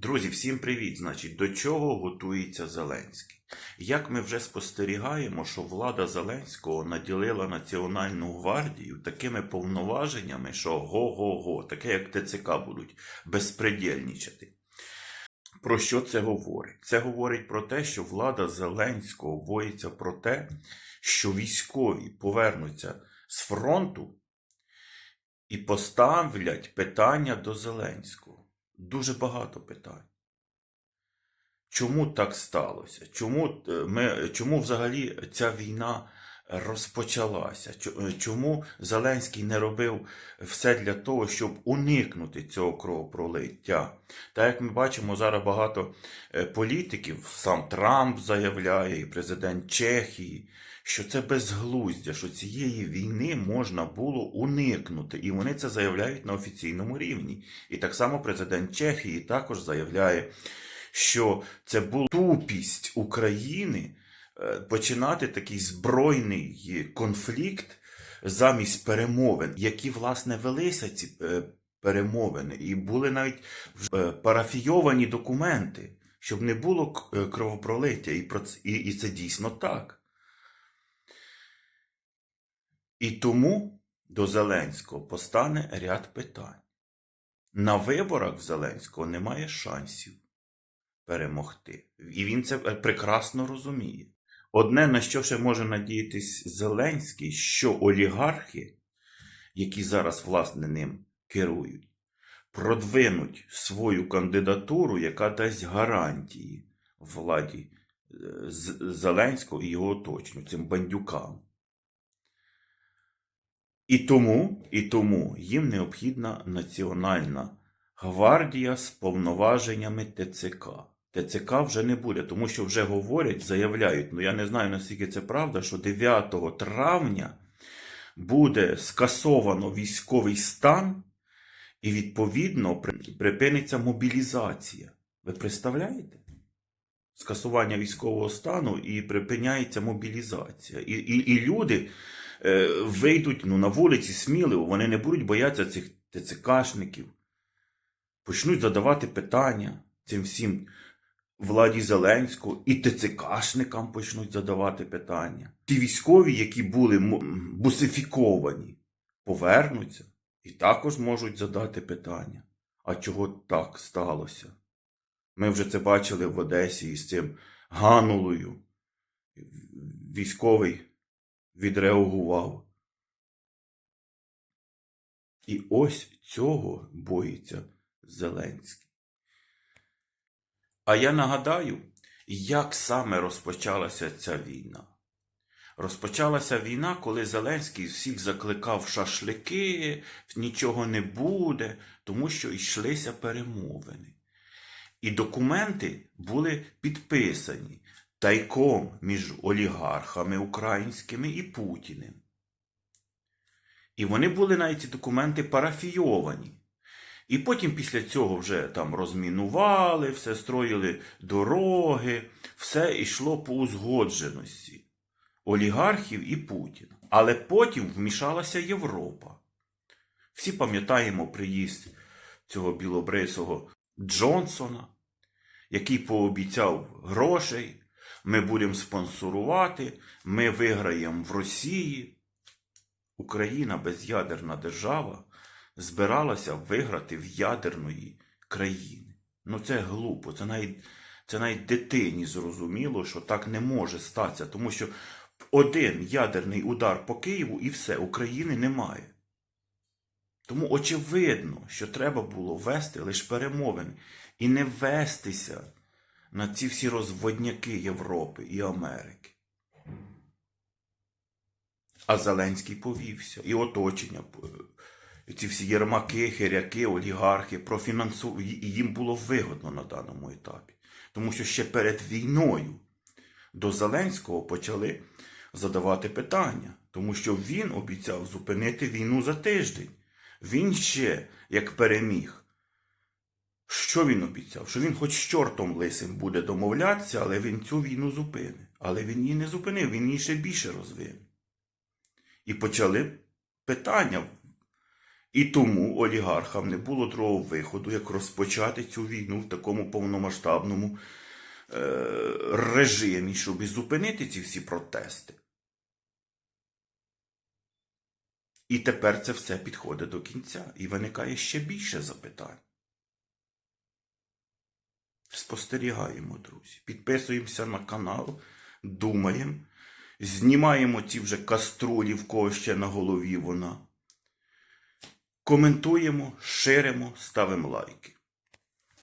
Друзі, всім привіт! Значить, до чого готується Зеленський? Як ми вже спостерігаємо, що влада Зеленського наділила Національну гвардію такими повноваженнями, що го-го-го, таке як ТЦК будуть безпредельнічати. Про що це говорить? Це говорить про те, що влада Зеленського боїться про те, що військові повернуться з фронту і поставлять питання до Зеленського. Дуже багато питань. Чому так сталося? Чому, е, ми, чому взагалі ця війна розпочалася? Е, Чому Зеленський не робив все для того, щоб уникнути цього кровопролиття? Так як ми бачимо, зараз багато е, політиків, сам Трамп заявляє, і президент Чехії, що це безглуздя, що цієї війни можна було уникнути. І вони це заявляють на офіційному рівні. І так само президент Чехії також заявляє, що це була тупість України е, починати такий збройний конфлікт замість перемовин, які, власне, велися ці е, перемовини, і були навіть е, парафійовані документи, щоб не було кровопролиття, і, і це дійсно так. І тому до Зеленського постане ряд питань. На виборах Зеленського немає шансів перемогти. І він це е, прекрасно розуміє. Одне, на що ще може надіятись Зеленський, що олігархи, які зараз власне ним керують, продвинуть свою кандидатуру, яка дасть гарантії владі е, Зеленського і його оточенню, цим бандюкам. І тому, і тому їм необхідна Національна гвардія з повноваженнями ТЦК. ТЦК вже не буде, тому що вже говорять, заявляють, ну я не знаю наскільки це правда, що 9 травня буде скасовано військовий стан і відповідно припиниться мобілізація. Ви представляєте? Скасування військового стану і припиняється мобілізація. І, і, і люди вийдуть ну, на вулиці сміливо, вони не будуть боятися цих ТЦКшників, почнуть задавати питання цим всім владі Зеленського і ТЦКшникам почнуть задавати питання. Ті військові, які були бусифіковані, повернуться і також можуть задати питання. А чого так сталося? Ми вже це бачили в Одесі із цим Ганулою. Військовий відреагував. І ось цього боїться Зеленський. А я нагадаю, як саме розпочалася ця війна. Розпочалася війна, коли Зеленський всіх закликав шашлики, нічого не буде, тому що йшлися перемовини. І документи були підписані тайком між олігархами українськими і Путіним. І вони були навіть ці документи парафійовані. І потім після цього вже там розмінували, все строїли дороги, все йшло по узгодженості олігархів і Путіна. Але потім вмішалася Європа. Всі пам'ятаємо приїзд цього білобрисого Джонсона, який пообіцяв грошей, ми будемо спонсорувати, ми виграємо в Росії. Україна безядерна держава збиралася виграти в ядерної країни. Ну це глупо, це навіть, це навіть дитині зрозуміло, що так не може статися, тому що один ядерний удар по Києву і все, України немає. Тому очевидно, що треба було вести лише перемовини і не вестися на ці всі розводняки Європи і Америки. А Зеленський повівся, і оточення, і ці всі єрмаки, хиряки, олігархи профінансу... їм було вигодно на даному етапі. Тому що ще перед війною до Зеленського почали задавати питання, тому що він обіцяв зупинити війну за тиждень. Він ще, як переміг, що він обіцяв? Що він хоч з чортом лисим буде домовлятися, але він цю війну зупинить. Але він її не зупинив, він її ще більше розвив. І почали питання. І тому олігархам не було другого виходу, як розпочати цю війну в такому повномасштабному е, режимі, щоб зупинити ці всі протести. І тепер це все підходить до кінця, і виникає ще більше запитань. Спостерігаємо, друзі. Підписуємося на канал, думаємо, знімаємо ці вже каструлі, в кого ще на голові вона. Коментуємо, ширимо, ставимо лайки.